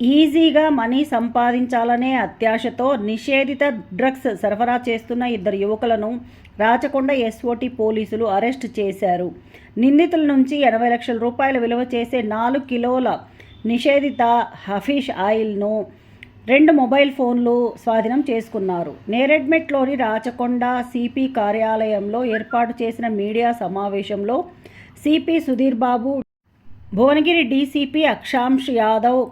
ఈజీగా మనీ సంపాదించాలనే అత్యాశతో నిషేధిత డ్రగ్స్ సరఫరా చేస్తున్న ఇద్దరు యువకులను రాచకొండ ఎస్ఓటి పోలీసులు అరెస్ట్ చేశారు. నిందితుల నుంచి ఎనభై లక్షల రూపాయల విలువ చేసే నాలుగు కిలోల నిషేధిత హఫీష్ ఆయిల్ను రెండు మొబైల్ ఫోన్లు స్వాధీనం చేసుకున్నారు. నేరెడ్మెట్లోని రాచకొండ సిపి కార్యాలయంలో ఏర్పాటు చేసిన మీడియా సమావేశంలో CP Sudheer Babu Bhuvanagiri DCP Akshansh Yadav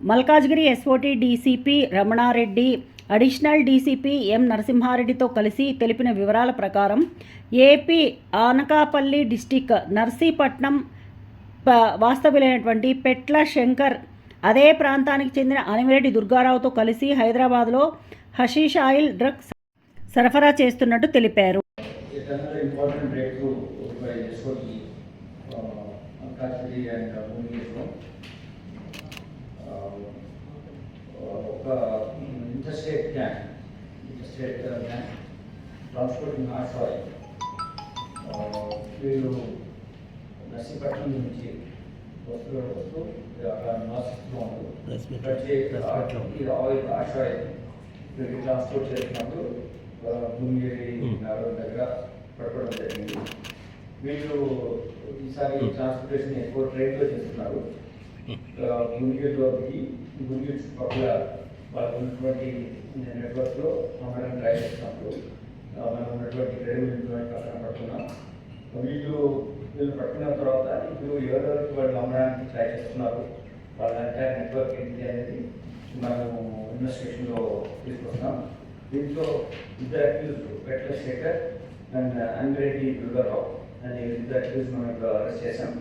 Malkajgiri SOT DCP Ramana Reddy additional DCP M నరసింహారెడ్డితో కలిసి తెలిపిన వివరాల ప్రకారం ఏపీ ఆనకాపల్లి డిస్టిక్ నర్సీపట్నం వాస్తవ్యులైనటువంటి పెట్ల శంకర్ అదే ప్రాంతానికి చెందిన అనిమిరెడ్డి దుర్గారావుతో కలిసి హైదరాబాద్లో హషీష్ ఆయిల్ డ్రగ్స్ సరఫరా చేస్తున్నట్టు తెలిపారు. ఇంపార్టెంట్ ఒక interstate gang interstate gang transporting oil వీళ్ళు నర్సీపట్నం నుంచి వస్తూ వస్తూ అక్కడ నివాసిస్తూ. ఈ ఆయిల్ వీళ్ళకి ట్రాన్స్పోర్ట్ చేసినప్పుడు Hmm. నగరం దగ్గర పట్టుకోవడం జరిగింది. వీళ్ళు ఈసారి ట్రాన్స్పోర్టేషన్ ఎక్కువ ట్రైన్లో చేస్తున్నారు. భువనగిరిలో వరకు భువనగిరి చుట్టుపక్కల వాళ్ళకు ఉన్నటువంటి నెట్వర్క్లో అమ్మడం ట్రై చేస్తున్నప్పుడు మనం ఉన్నటువంటి రెవెన్యూ ఇంప్లిమెంట్ పక్కన పట్టుకున్నాం వీళ్ళు వీళ్ళు పట్టుకున్న తర్వాత ఇప్పుడు ఎవరెవరికి వాళ్ళు అమ్మడానికి ట్రై చేస్తున్నారు వాళ్ళ ఎంటైర్ నెట్వర్క్ ఏంటి అనేది మనము ఇన్వెస్టిగేషన్లో తీసుకొస్తున్నాం. దీంట్లో ఇద్దరు అక్యూజ్ పెట్ల శేఖర్ అండ్ అంగిరెడ్డి దుర్గారావు అనే ఇద్దరు అక్యూజ్ మనం అరెస్ట్ చేశాం.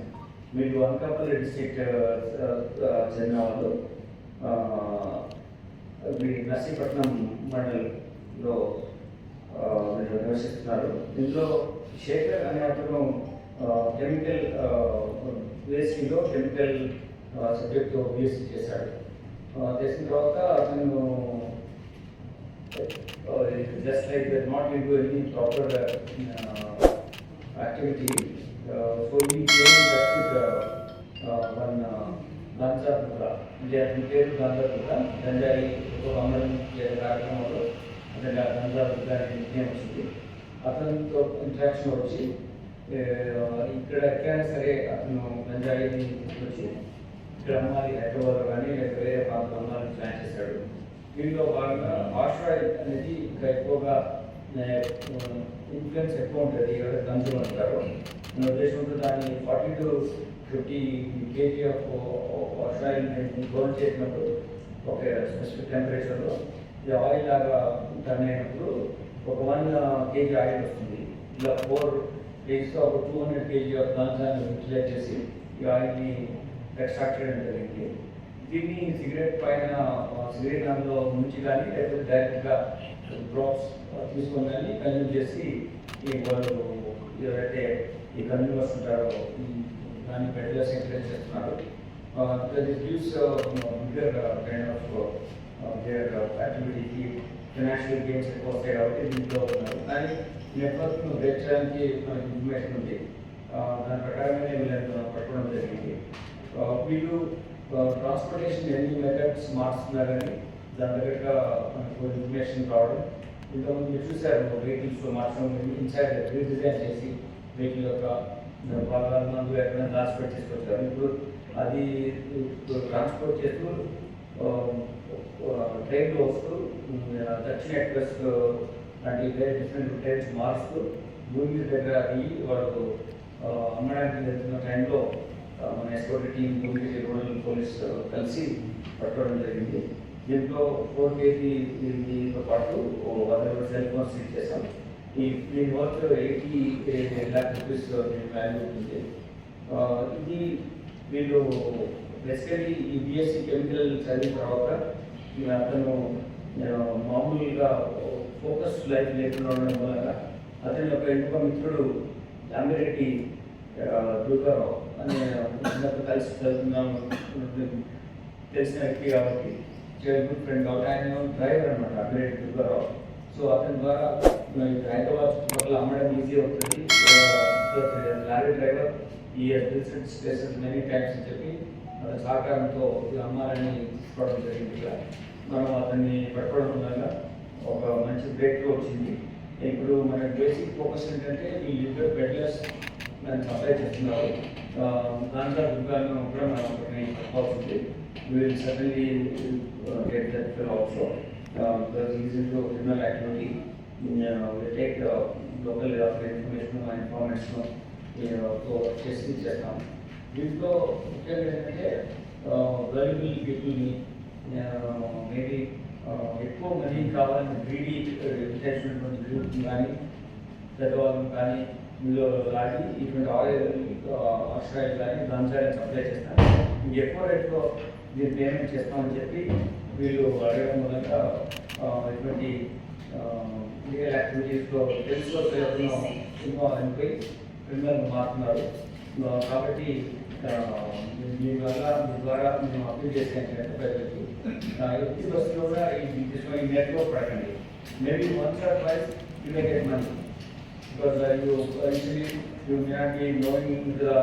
వీళ్ళు అనకాపల్లి డిస్ట్రిక్ట్ చెందిన వాళ్ళు ఆ, నర్సీపట్నం మండలంలో మీరు నివసిస్తున్నారు. ఇందులో శేఖర్ అనే అతను కెమికల్ బీఎస్సీలో కెమికల్ సబ్జెక్ట్తో బీఎస్సీ చేశాడు. చేసిన తర్వాత అతను just like not into any proper activity so ఈ వన్ గాంజా బుక్క అంటే అతని పేరు గాంజా బుక్క గంజాయి ఒక అమ్మడం కార్యక్రమంలో అతను గంజా బుక్క అనే వచ్చింది. అతనితో ఇంట్రాక్షన్ వచ్చి ఇక్కడ ఎక్కడైనా సరే అతను గంజాయిని తీసుకొచ్చి ఇక్కడ అమ్మాలి హైదరాబాద్ కానీ లేక వేరే ప్రాంతంలో ప్లాన్ చేశాడు. దీనిలో భాగంగా ఆస్ట్రాయిల్ అనేది ఇంకా ఎక్కువగా ఇన్ఫ్లుయెన్స్ ఎక్కువ ఉంటుంది ఎవరైతే గంజులు అంటారు. నా ఉద్దేశంతో దాన్ని forty to fifty KG of ఆస్ట్రాయిల్ gold చేసినప్పుడు ఒక స్పెసిఫిక్ టెంపరేచర్లో ఈ ఆయిల్ లాగా టర్న్ అయినప్పుడు ఒక వన్ కేజీ ఆయిల్ వస్తుంది. ఇలా ఫోర్ కేజీస్ ఒక టూ హండ్రెడ్ కేజీ ఆఫ్ గాంజాని యూటిలైజ్ చేసి ఈ ఆయిల్ని ఎక్స్ట్రాక్ట్ చేయడం జరిగింది. దీన్ని సిగరెట్ పైన సిగరెట్ దానిలో ముంచి కానీ లేకపోతే డైరెక్ట్గా డ్రాప్స్ తీసుకొని కానీ కన్జ్యూమ్ చేసి ఈ వాళ్ళు ఎవరైతే ఈ కన్జ్యూమర్స్ ఉంటారో దాన్ని పెద్దగా ఎంకరేజ్ చేస్తున్నారు this gives bigger kind of their యాక్టివిటీకి financial games ఎక్కువ వస్తాయి కాబట్టి దీంట్లో ఉన్నారు కానీ నెట్వర్క్ను బ్రేక్ చేయడానికి మనకి ఇన్ఫర్మేషన్ ఉంది దాని ప్రకారమే వీళ్ళని పట్టుకోవడం జరిగింది వీళ్ళు ట్రాన్స్పోర్టేషన్ ఎన్ని మెథడ్స్ మార్చుతున్నారని దాని దగ్గరగా మనకు ఇన్ఫర్మేషన్ రావడం. ఇంతకుముందు మీరు చూశారు వెహికల్స్ మార్చడం ఇన్సైడ్ రీడిజైన్ చేసి వెహికల్ యొక్క భాగాలు మందు ట్రాన్స్పోర్ట్ చేసుకొచ్చారు. ఇప్పుడు అది ట్రాన్స్పోర్ట్ చేస్తూ ట్రైన్లో వస్తూ దక్షిణ ఎక్స్ప్రెస్ లాంటి వేరే డిఫరెంట్ ట్రైన్స్ మారుస్తూ భూమి దగ్గర అయ్యి వాళ్ళు అమ్మడానికి వెళ్తున్న టైంలో మన ఎస్కోటి టీం భూమి రూరల్ పోలీస్ కలిసి పట్టుకోవడం జరిగింది. దీంట్లో ఫోర్ కేజీ దీంతో పాటు అదర్ సెల్ ఫోన్స్ సీజ్ చేశాం. ఈ దీని worth eighty lakh rupees value ఉంది ఇది వీళ్ళు బేసికలీ ఈ బిఎస్సి కెమికల్ చదివిన తర్వాత అతను మామూలుగా ఫోకస్ లైఫ్ లేకుండా ఉండడం వల్ల అతని యొక్క ఇంకొక మిత్రుడు అమిరెడ్డి దుర్గారావు అనే కలిసి చదువుతున్నాం. తెలిసిన వ్యక్తి కాబట్టి గుడ్ ఫ్రెండ్ కాబట్టి ఆయన డ్రైవర్ అనమాట అమిరెడ్డి దుర్గారావు సో అతని ద్వారా హైదరాబాద్ చుట్టుపక్కల అమ్మడం ఈజీ అవుతుంది. Uh, లారీ డ్రైవర్ ఈ డిస్ట్రిక్ట్ స్టేషన్ మెనీ టైమ్స్ అని చెప్పి అతని సహకారంతో అమ్మాలని తీసుకోవడం జరిగింది ఇక్కడ. మనం అతన్ని పట్టుకోవడం వల్ల ఒక మంచి బ్రేక్ వచ్చింది. ఇప్పుడు మన బేసిక్ ఫోకస్ ఏంటంటే ఈ లివర్ బెడ్లెస్ దాన్ని సప్లై చేస్తున్నారు. దాంట్లో దుకాణం కూడా మనం ఒకటి పట్టుకోవాల్సింది will suddenly get that fill also because is in to criminal activity will take local information ఇన్ఫర్మేషన్తో చేసి చేస్తాం దీంట్లో ముఖ్యంగా ఏంటంటే వాల్యుబుల్ పీపుల్ని మేబీ ఎక్కువ మనీ కావాలని గ్రీడీ ఇంటెన్షన్ గ్రూప్ కానీ పెద్దవాళ్ళని కానీ ఇందులో లాగి ఇటువంటి ఆయిల్ ఆయిల్ కానీ లంచాన్ని సప్లై చేస్తాను ఎక్కువ రేట్లో మీరు పేమెంట్ చేస్తామని చెప్పి వీళ్ళు అడగడం మూలంగా ఇటువంటి లీగల్ యాక్టివిటీస్లో తెలుసుకో ఇన్వాల్వ్ అయిపోయి క్రిమినల్ మారుతున్నారు. కాబట్టి మీ వల్ల మీ ద్వారా మేము అప్పీల్ చేసాను ప్రజలకి ఎట్టి బస్సులో కూడా ఈ ఈ నెట్లో పడకండి. Maybe once or twice you may get money because you you actually you may not be knowing the,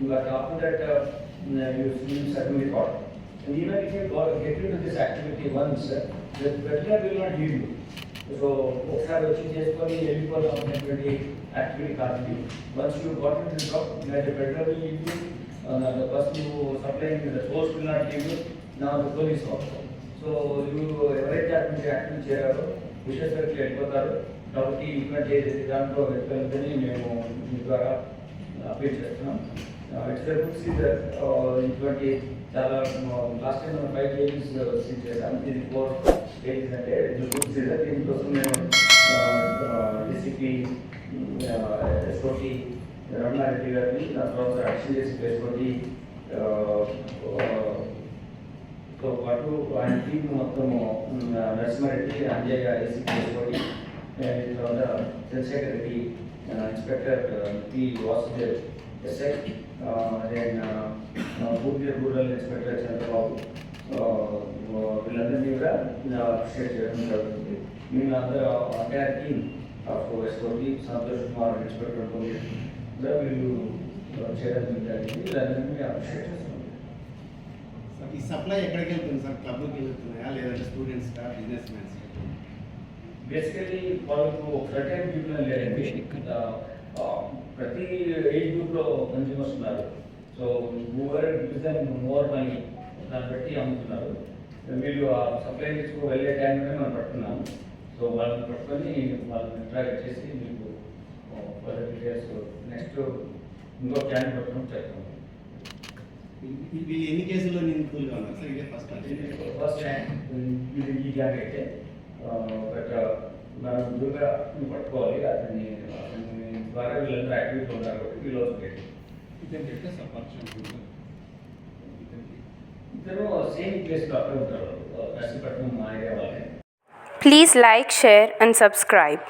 but after that uh, you you certainly got. And even if you got, get into this activity once, uh, the regular will not leave you. So ఒకసారి వచ్చి చేసుకొని వెళ్ళిపోదాం అనేటువంటి activity కాదు once you got in job the better will leave you the first you supplying the source will not leave you నా the police also so you ఎవరైతే అటువంటి activity చేయారో విషయసరికి వెళ్ళిపోతారు కాబట్టి ఇటువంటి దాంట్లో వెళ్ళని మేము మీ ద్వారా అపీల్ చేస్తున్నాం ఇట్స్ గుడ్ సీ ఇటువంటి చాలా లాస్ట్ టైం మనం ఫైవ్ కేజీస్ సీట్ చేసాం. ఫోర్ కేజీస్ అంటే గుడ్ దీనికోసం మేము డిసిపి ఎస్ఓటి రమణారెడ్డి గారిని దాని తర్వాత యాక్షన్ చేసి ఎస్ఓటి తో పాటు ఆయన టీం మొత్తం నరసింహారెడ్డి అంజయ్య ఎస్సీపీ ఎస్ఓటి తర్వాత Chandrashekar Reddy inspector P Vasudev. SI then పూర్తి రూరల్ ఇన్స్పెక్టర్ చంద్రబాబు వీళ్ళందరినీ కూడా అప్రిషియేట్ చేయడం జరుగుతుంది మేము అందరూ entire team of SOT Santosh Kumar inspector police కూడా వీళ్ళు చేయడం జరిగింది వీళ్ళందరినీ అప్రిషియేట్ చేస్తున్నాం సార్, ఈ సప్లై ఎక్కడికి వెళ్తుంది సార్? క్లబ్కి వెళ్తున్నాయా? లేదంటే స్టూడెంట్స్ కా? బిజినెస్ మ్యాన్స్ బేసికలీ వాళ్ళకు ఒక సర్టెన్ పీపుల్ లేదండి ఆ, ఆ, ప్రతి ఏజ్ గ్రూప్లో కన్జ్యూమర్స్ ఉన్నారు. So mover gives more money దాన్ని బట్టి అమ్ముతున్నారు. వీళ్ళు ఆ సప్లై తీసుకు వెళ్ళే టైంలోనే మనం పట్టుకున్నాము సో వాళ్ళని పట్టుకొని వాళ్ళని ఇంట్రాక్ట్ చేసి మీకు డీటెయిల్స్ నెక్స్ట్ ఇంకో క్యాన్ పట్టుకొని చెప్తాము ఎన్ని కేసుల్లో నిందితులుగా ఉన్నారు సార్ ఇదే ఫస్ట్ ఫస్ట్ ఇది ఈ గ్యాంగ్ అయితే బట్ మనం ముందుగా పట్టుకోవాలి. అతన్ని అతని ద్వారా వీళ్ళందరూ యాక్టివిటీ ఉన్నారు కాబట్టి వీళ్ళు వస్తుంది ఇద్దరు సేమ్ ప్లేస్లో అక్కడే ఉంటారు నర్సీపట్నం మా ఏరియా వాళ్ళే Please like, share, and subscribe.